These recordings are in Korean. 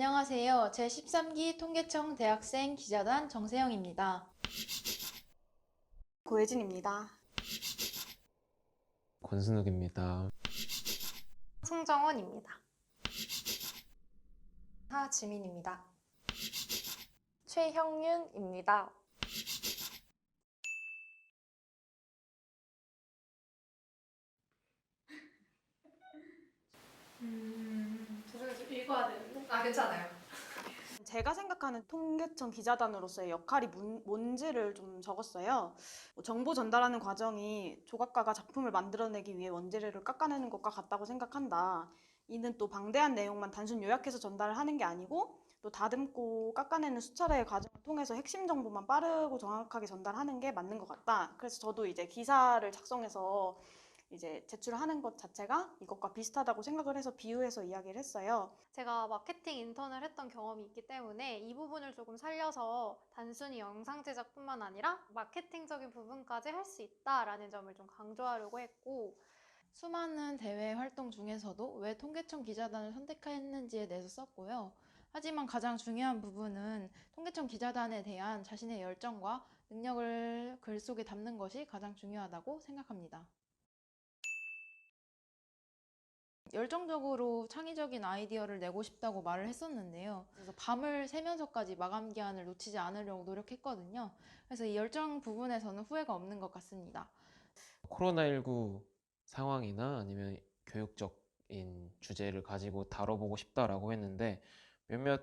안녕하세요. 제13기 통계청 대학생 기자단 정세영입니다. 고혜진입니다. 권순욱입니다. 송정원입니다. 하지민입니다. 최형윤입니다. 음, 죄송해요. 좀 읽어야 되는데. 아, 괜찮아요. 제가 생각하는 통계청 기자단으로서의 역할이 뭔- 뭔지를 좀 적었어요. 뭐 정보 전달하는 과정이 조각가가 작품을 만들어내기 위해 원재료를 깎아내는 것과 같다고 생각한다. 이는 또 방대한 내용만 단순 요약해서 전달을 하는 게 아니고 또 다듬고 깎아내는 수차례의 과정을 통해서 핵심 정보만 빠르고 정확하게 전달하는 게 맞는 것 같다. 그래서 저도 이제 기사를 작성해서 이제 제출하는 것 자체가 이것과 비슷하다고 생각을 해서 비유해서 이야기를 했어요. 제가 마케팅 인턴을 했던 경험이 있기 때문에 이 부분을 조금 살려서 단순히 영상 제작뿐만 아니라 마케팅적인 부분까지 할 수 있다라는 점을 좀 강조하려고 했고 수많은 대외 활동 중에서도 왜 통계청 기자단을 선택했는지에 대해서 썼고요. 하지만 가장 중요한 부분은 통계청 기자단에 대한 자신의 열정과 능력을 글 속에 담는 것이 가장 중요하다고 생각합니다. 열정적으로 창의적인 아이디어를 내고 싶다고 말을 했었는데요. 그래서 밤을 새면서까지 마감 기한을 놓치지 않으려고 노력했거든요. 그래서 이 열정 부분에서는 후회가 없는 것 같습니다. 코로나19 상황이나 아니면 교육적인 주제를 가지고 다뤄보고 싶다라고 했는데 몇몇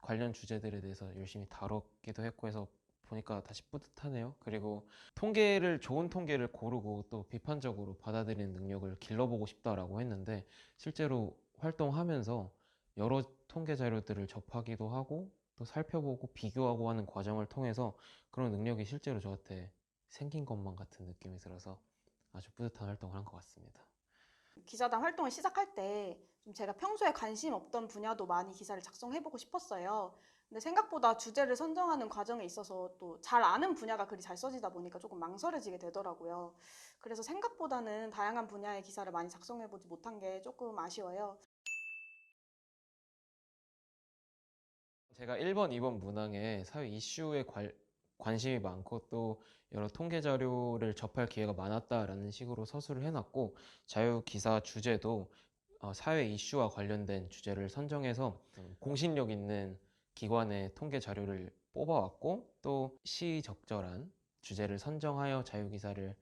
관련 주제들에 대해서 열심히 다뤘기도 했고 해서 보니까 다시 뿌듯하네요. 그리고 통계를 좋은 통계를 고르고 또 비판적으로 받아들이는 능력을 길러보고 싶다라고 했는데 실제로 활동하면서 여러 통계 자료들을 접하기도 하고 또 살펴보고 비교하고 하는 과정을 통해서 그런 능력이 실제로 저한테 생긴 것만 같은 느낌이 들어서 아주 뿌듯한 활동을 한 것 같습니다. 기자단 활동을 시작할 때 좀 제가 평소에 관심 없던 분야도 많이 기사를 작성해보고 싶었어요. 근데 생각보다 주제를 선정하는 과정에 있어서 또 잘 아는 분야가 글이 잘 써지다 보니까 조금 망설여지게 되더라고요. 그래서 생각보다는 다양한 분야의 기사를 많이 작성해보지 못한 게 조금 아쉬워요. 제가 1번, 2번 문항에 사회 이슈에 관, 관심이 많고 또 여러 통계 자료를 접할 기회가 많았다라는 식으로 서술을 해놨고 자유 기사 주제도 어, 사회 이슈와 관련된 주제를 선정해서 좀 공신력 있는 기관의 통계 자료를 뽑아왔고 또 시적절한 주제를 선정하여 자유 기사를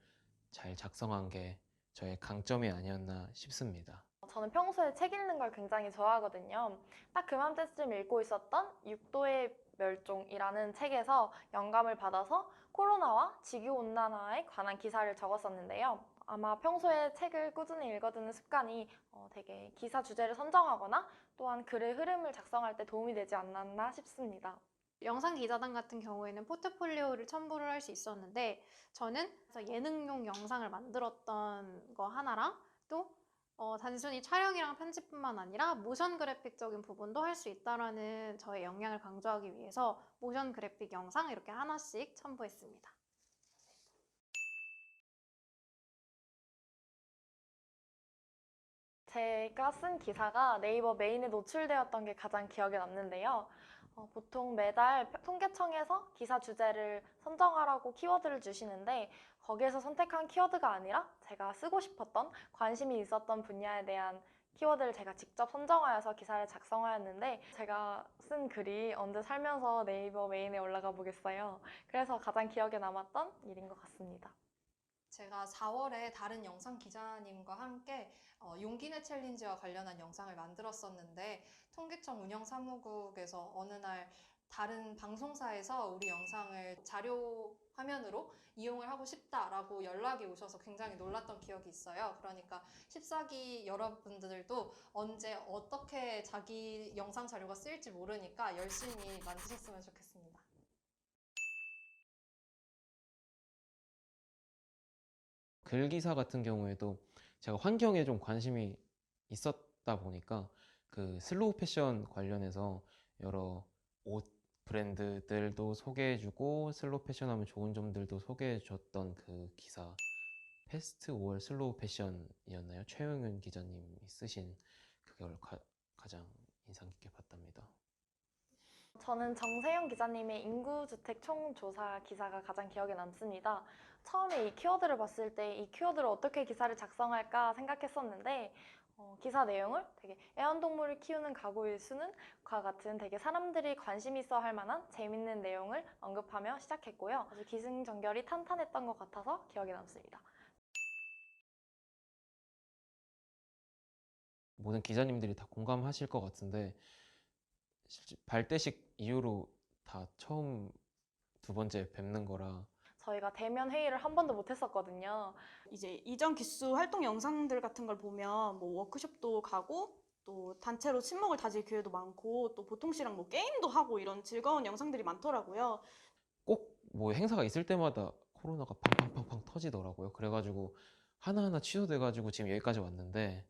잘 작성한 게 저의 강점이 아니었나 싶습니다. 저는 평소에 책 읽는 걸 굉장히 좋아하거든요. 딱 그맘때쯤 읽고 있었던 육도의 멸종이라는 책에서 영감을 받아서 코로나와 지구온난화에 관한 기사를 적었었는데요. 아마 평소에 책을 꾸준히 읽어두는 습관이 어, 되게 기사 주제를 선정하거나 또한 글의 흐름을 작성할 때 도움이 되지 않았나 싶습니다. 영상 기자단 같은 경우에는 포트폴리오를 첨부를 할 수 있었는데 저는 예능용 영상을 만들었던 거 하나랑 또 어, 단순히 촬영이랑 편집뿐만 아니라 모션 그래픽적인 부분도 할 수 있다라는 저의 역량을 강조하기 위해서 모션 그래픽 영상 이렇게 하나씩 첨부했습니다. 제가 쓴 기사가 네이버 메인에 노출되었던 게 가장 기억에 남는데요. 어, 보통 매달 통계청에서 기사 주제를 선정하라고 키워드를 주시는데 거기에서 선택한 키워드가 아니라 제가 쓰고 싶었던 관심이 있었던 분야에 대한 키워드를 제가 직접 선정하여서 기사를 작성하였는데 제가 쓴 글이 언제 살면서 네이버 메인에 올라가 보겠어요. 그래서 가장 기억에 남았던 일인 것 같습니다. 제가 4월에 다른 영상 기자님과 함께 어, 용기내 챌린지와 관련한 영상을 만들었었는데 통계청 운영사무국에서 어느 날 다른 방송사에서 우리 영상을 자료 화면으로 이용을 하고 싶다라고 연락이 오셔서 굉장히 놀랐던 기억이 있어요. 그러니까 14기 여러분들도 언제 어떻게 자기 영상 자료가 쓰일지 모르니까 열심히 만드셨으면 좋겠습니다. 글 기사 같은 경우에도 제가 환경에 좀 관심이 있었다 보니까 그 슬로우 패션 관련해서 여러 옷 브랜드들도 소개해주고 슬로우 패션 하면 좋은 점들도 소개해줬던 그 기사 패스트 5월 슬로우 패션이었나요? 최영윤 기자님이 쓰신 그걸 가, 가장 인상 깊게 봤답니다. 저는 정세영 기자님의 인구주택 총조사 기사가 가장 기억에 남습니다. 처음에 이 키워드를 봤을 때 이 키워드를 어떻게 기사를 작성할까 생각했었는데 어, 기사 내용을 되게 애완동물을 키우는 가구일 수는 과 같은 되게 사람들이 관심 있어 할 만한 재밌는 내용을 언급하며 시작했고요. 아주 기승전결이 탄탄했던 것 같아서 기억에 남습니다. 모든 기자님들이 다 공감하실 것 같은데 실제 발대식 이후로 다 처음 두 번째 뵙는 거라 저희가 대면 회의를 한 번도 못 했었거든요. 이제 이전 기수 활동 영상들 같은 걸 보면 뭐 워크숍도 가고 또 단체로 친목을 다질 기회도 많고 또 보통 씨랑 뭐 게임도 하고 이런 즐거운 영상들이 많더라고요. 꼭 뭐 행사가 있을 때마다 코로나가 팡팡팡팡 터지더라고요. 그래가지고 하나하나 취소돼가지고 지금 여기까지 왔는데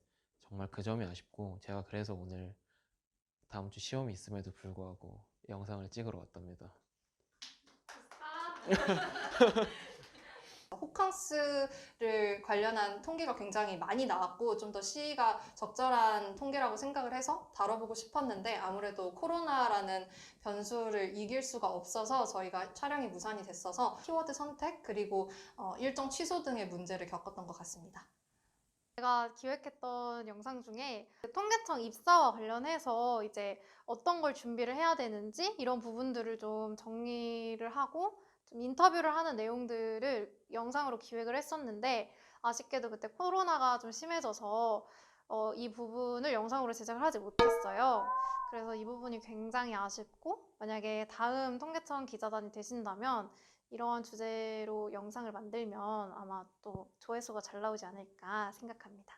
정말 그 점이 아쉽고 제가 그래서 오늘 다음 주 시험이 있음에도 불구하고 영상을 찍으러 왔답니다. 호캉스를 관련한 통계가 굉장히 많이 나왔고 좀 더 시기가 적절한 통계라고 생각을 해서 다뤄보고 싶었는데 아무래도 코로나라는 변수를 이길 수가 없어서 저희가 촬영이 무산이 됐어서 키워드 선택 그리고 어, 일정 취소 등의 문제를 겪었던 것 같습니다. 제가 기획했던 영상 중에 그 통계청 입사와 관련해서 이제 어떤 걸 준비를 해야 되는지 이런 부분들을 좀 정리를 하고 좀 인터뷰를 하는 내용들을 영상으로 기획을 했었는데 아쉽게도 그때 코로나가 좀 심해져서 어, 이 부분을 영상으로 제작을 하지 못했어요. 그래서 이 부분이 굉장히 아쉽고 만약에 다음 통계청 기자단이 되신다면 이러한 주제로 영상을 만들면 아마 또 조회수가 잘 나오지 않을까 생각합니다.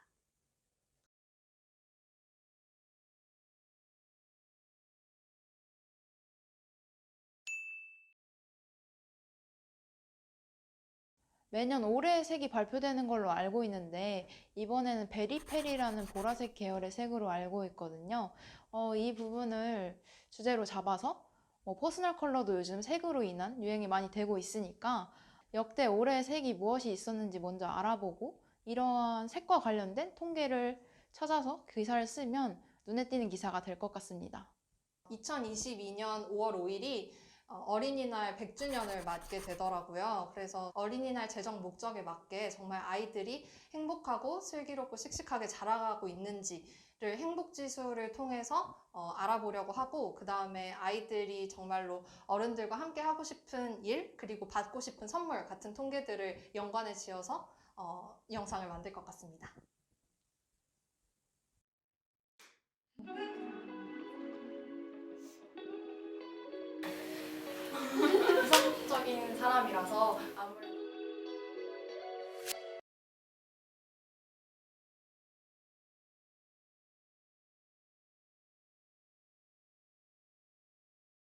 매년 올해의 색이 발표되는 걸로 알고 있는데 이번에는 베리페리라는 보라색 계열의 색으로 알고 있거든요. 어, 이 부분을 주제로 잡아서 뭐 퍼스널 컬러도 요즘 색으로 인한 유행이 많이 되고 있으니까 역대 올해의 색이 무엇이 있었는지 먼저 알아보고 이러한 색과 관련된 통계를 찾아서 기사를 쓰면 눈에 띄는 기사가 될 것 같습니다. 2022년 5월 5일이 어린이날 100주년을 맞게 되더라고요. 그래서 어린이날 제정 목적에 맞게 정말 아이들이 행복하고 슬기롭고 씩씩하게 자라가고 있는지 를 행복지수를 통해서 어, 알아보려고 하고, 그 다음에 아이들이 정말로 어른들과 함께 하고 싶은 일, 그리고 받고 싶은 선물 같은 통계들을 연관해 지어서 어, 영상을 만들 것 같습니다. 이성적인 사람이라서 아무래도